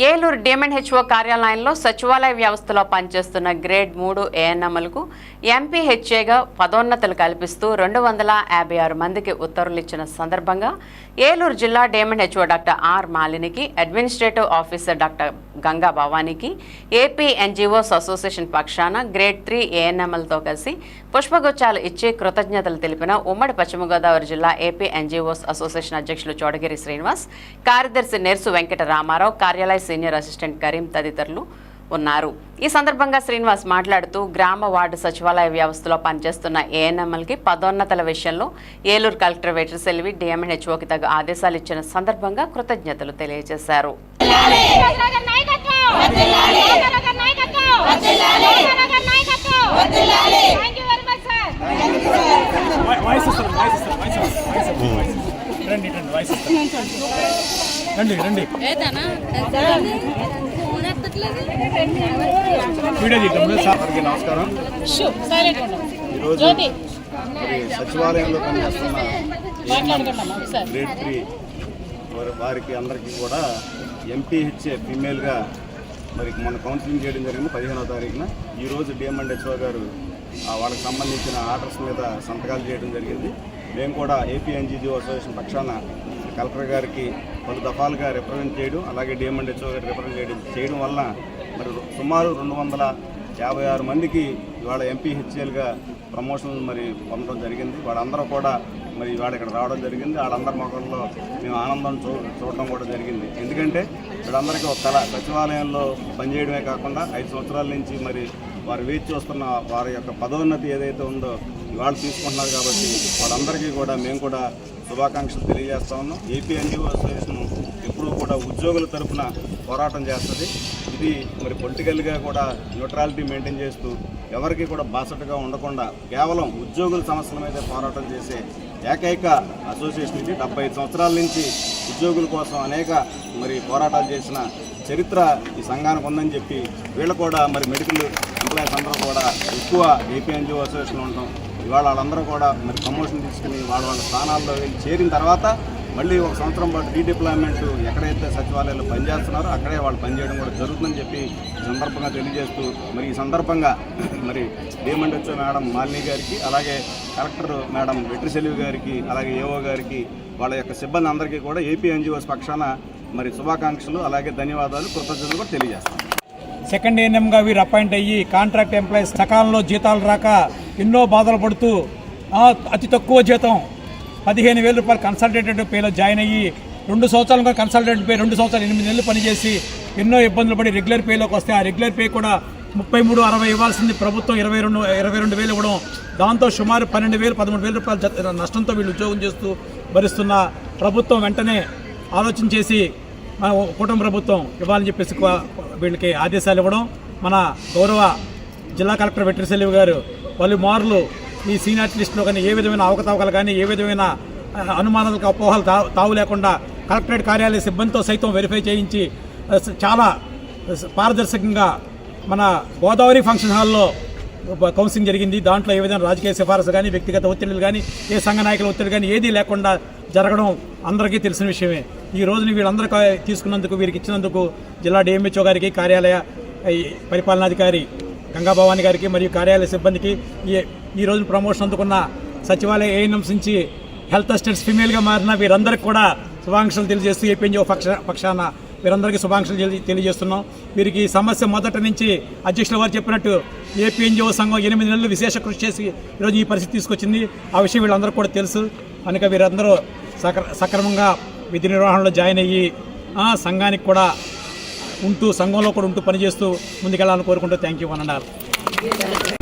Eluru DM&HO కార్యాలయంలో సచివాలయ వ్యవస్థలో పనిచేస్తున్న గ్రేడ్ మూడు ఏఎన్ఎంలకు ఎంపీహెచ్ఏగా పదోన్నతులు కల్పిస్తూ రెండు వందల యాభై ఆరు మందికి ఉత్తర్వులు ఇచ్చిన సందర్భంగా ఏలూరు జిల్లా డిఎంఎన్హెచ్ఓ డాక్టర్ ఆర్ మాలినికి అడ్మినిస్ట్రేటివ్ ఆఫీసర్ డాక్టర్ గంగా భవానీకి ఏపీ ఎన్జిఓస్ అసోసియేషన్ పక్షాన గ్రేడ్ త్రీ ఏఎన్ఎంలతో కలిసి పుష్పగుచ్చాలు ఇచ్చి కృతజ్ఞతలు తెలిపిన ఉమ్మడి పశ్చిమ గోదావరి జిల్లా ఏపీ ఎన్జిఓస్ అసోసియేషన్ అధ్యక్షులు చోడగిరి శ్రీనివాస్ కార్యదర్శి నెర్సు వెంకట రామారావు కార్యాలయ సీనియర్ అసిస్టెంట్ కరీం తదితరులు ఉన్నారు. ఈ సందర్భంగా శ్రీనివాస్ మాట్లాడుతూ గ్రామ వార్డు సచివాలయ వ్యవస్థలో పనిచేస్తున్న ఏఎన్ఎంఎల్కి పదోన్నతల విషయంలో ఏలూరు కలెక్టర్ వెటర్ సెల్వి డిఎంఎన్హెచ్ఓకి తగు ఆదేశాలు ఇచ్చిన సందర్భంగా కృతజ్ఞతలు తెలియజేశారు. రండి రండి రండి రండి. వీడియో తీద్దాం సార్ అందరికీ నమస్కారం. ఈరోజు సచివాలయంలో పనిచేస్తున్న గ్రేడ్ త్రీ వారి వారికి అందరికీ కూడా ఎంపీహెచ్ఏ ఫీమేల్గా మరి మన కౌన్సిలింగ్ చేయడం జరిగింది పదిహేనవ తారీఖున. ఈరోజు డిఎంఎండ్ హెచ్ఓ గారు ఆ వాళ్ళకి సంబంధించిన ఆర్డర్స్ మీద సంతకాలు చేయడం జరిగింది. మేము కూడా ఏపీ ఎన్జీజీ అసోసియేషన్ పక్షాన కలెక్టర్ గారికి పలు దఫాలుగా రిప్రజెంట్ చేయడం అలాగే డిఎంఎండ్ హెచ్ఓ గారికి రిప్రజెంట్ చేయడం చేయడం వలన మరి సుమారు రెండు వందల యాభై ఆరు మందికి ఇవాళ ఎంపీ హెచ్ఎల్గా ప్రమోషన్ మరి పొందడం జరిగింది. వాళ్ళందరూ కూడా మరి ఇవాళ ఇక్కడ రావడం జరిగింది. వాళ్ళందరి ముఖంలో మేము ఆనందం చూ చూడడం కూడా జరిగింది. ఎందుకంటే వీళ్ళందరికీ ఒక కళ సచివాలయంలో పనిచేయడమే కాకుండా ఐదు సంవత్సరాల నుంచి మరి వారు వేచి చూస్తున్న వారి యొక్క పదోన్నతి ఏదైతే ఉందో ఇవాళ తీసుకుంటున్నారు కాబట్టి వాళ్ళందరికీ కూడా మేము కూడా శుభాకాంక్షలు తెలియజేస్తా ఉన్నాం. ఏపీ ఎన్జిఓ అసోసియేషన్ ఎప్పుడూ కూడా ఉద్యోగుల తరఫున పోరాటం చేస్తుంది. ఇది మరి పొలిటికల్గా కూడా న్యూట్రాలిటీ మెయింటైన్ చేస్తూ ఎవరికి కూడా బాసటగా ఉండకుండా కేవలం ఉద్యోగుల సమస్యల మీద పోరాటం చేసే ఏకైక అసోసియేషన్ ఇది. డెబ్బై సంవత్సరాల నుంచి ఉద్యోగుల కోసం అనేక మరి పోరాటాలు చేసిన చరిత్ర ఈ సంఘానికి ఉందని చెప్పి వీళ్ళు కూడా మరి మెడికల్ ఎంప్లాయీస్ అందరూ కూడా ఎక్కువ ఏపీ ఎన్జిఓ అసోసియేషన్ ఉండటం ఇవాళ వాళ్ళందరూ కూడా మరి ప్రమోషన్ తీసుకుని వాళ్ళ వాళ్ళ స్థానాల్లో వెళ్ళి చేరిన తర్వాత మళ్ళీ ఒక సంవత్సరం పాటు రీడిప్లాయ్మెంట్ ఎక్కడైతే సచివాలయాల్లో పనిచేస్తున్నారో అక్కడే వాళ్ళు పనిచేయడం కూడా జరుగుతుందని చెప్పి సందర్భంగా తెలియజేస్తూ మరి ఈ సందర్భంగా మరి డిఎంఎండ్హెచ్ఓ మేడం మాలిని గారికి అలాగే కలెక్టర్ మేడం వెట్రిసెల్వి గారికి అలాగే ఏఓ గారికి వాళ్ళ యొక్క సిబ్బంది అందరికీ కూడా ఏపీ ఎన్జిఓస్ పక్షాన మరి శుభాకాంక్షలు అలాగే ధన్యవాదాలు కృతజ్ఞతలు కూడా తెలియజేస్తాం. సెకండ్ ఏఎన్ఎంగా వీరు అపాయింట్ అయ్యి కాంట్రాక్ట్ ఎంప్లాయీస్ సకాలంలో జీతాలు రాక ఎన్నో బాధలు పడుతూ అతి తక్కువ జీతం పదిహేను వేల రూపాయలు కన్సల్టేటెడ్ పేలో జాయిన్ అయ్యి రెండు సంవత్సరాలు కూడా కన్సల్టెంట్ పే రెండు సంవత్సరాలు ఎనిమిది నెలలు పనిచేసి ఎన్నో ఇబ్బందులు పడి రెగ్యులర్ పేలోకి వస్తే ఆ రెగ్యులర్ పే కూడా ముప్పై మూడు అరవై ఇవ్వాల్సింది ప్రభుత్వం ఇరవై రెండు ఇరవై రెండు వేలు ఇవ్వడం దాంతో సుమారు పన్నెండు వేలు పదమూడు వేల రూపాయలు నష్టంతో వీళ్ళు ఉద్యోగం చేస్తూ భరిస్తున్న ప్రభుత్వం వెంటనే ఆలోచన చేసి మన కుటుంబ ప్రభుత్వం ఇవ్వాలని చెప్పేసి వీళ్ళకి ఆదేశాలు ఇవ్వడం మన గౌరవ జిల్లా కలెక్టర్ వెట్రిసెల్వి గారు పలుమార్లు ఈ సీనియర్ లిస్టులో కానీ ఏ విధమైన అవకతవకలు కానీ ఏ విధమైన అనుమానాలకు అపోహలు తా తావు లేకుండా కలెక్టరేట్ కార్యాలయ సిబ్బందితో సైతం వెరిఫై చేయించి చాలా పారదర్శకంగా మన గోదావరి ఫంక్షన్ హాల్లో కౌన్సిలింగ్ జరిగింది. దాంట్లో ఏ విధంగా రాజకీయ సిఫారసు కానీ వ్యక్తిగత ఒత్తిడులు కానీ ఏ సంఘ నాయకుల ఒత్తిడి కానీ ఏదీ లేకుండా జరగడం అందరికీ తెలిసిన విషయమే. ఈ రోజున వీళ్ళందరూ తీసుకున్నందుకు వీరికి ఇచ్చినందుకు జిల్లా డిఎంహెచ్ఓ గారికి కార్యాలయ పరిపాలనాధికారి గంగాభవాని గారికి మరియు కార్యాలయ సిబ్బందికి ఈ ఈ ప్రమోషన్ అందుకున్న సచివాలయ ఏఎన్ఎంస్ నుంచి హెల్త్ అసిస్టెంట్స్ ఫీమేల్గా మారిన వీరందరికీ కూడా శుభాకాంక్షలు తెలియజేస్తూ ఏపీఎన్జిఓ పక్ష పక్షాన వీరందరికీ శుభాకాంక్షలు తెలి- తెలియజేస్తున్నాం. వీరికి ఈ సమస్య మొదటి నుంచి అధ్యక్షుల వారు చెప్పినట్టు ఏపీఎన్జిఓ సంఘం ఎనిమిది నెలలు విశేష కృషి చేసి ఈరోజు ఈ పరిస్థితి తీసుకొచ్చింది. ఆ విషయం వీళ్ళందరూ కూడా తెలుసు. కనుక వీరందరూ సక్ర సక్రమంగా విధి నిర్వహణలో జాయిన్ అయ్యి సంఘానికి కూడా ఉంటూ సంఘంలో కూడా ఉంటూ పనిచేస్తూ ముందుకెళ్ళాలని కోరుకుంటూ థ్యాంక్ యూ అన్నారు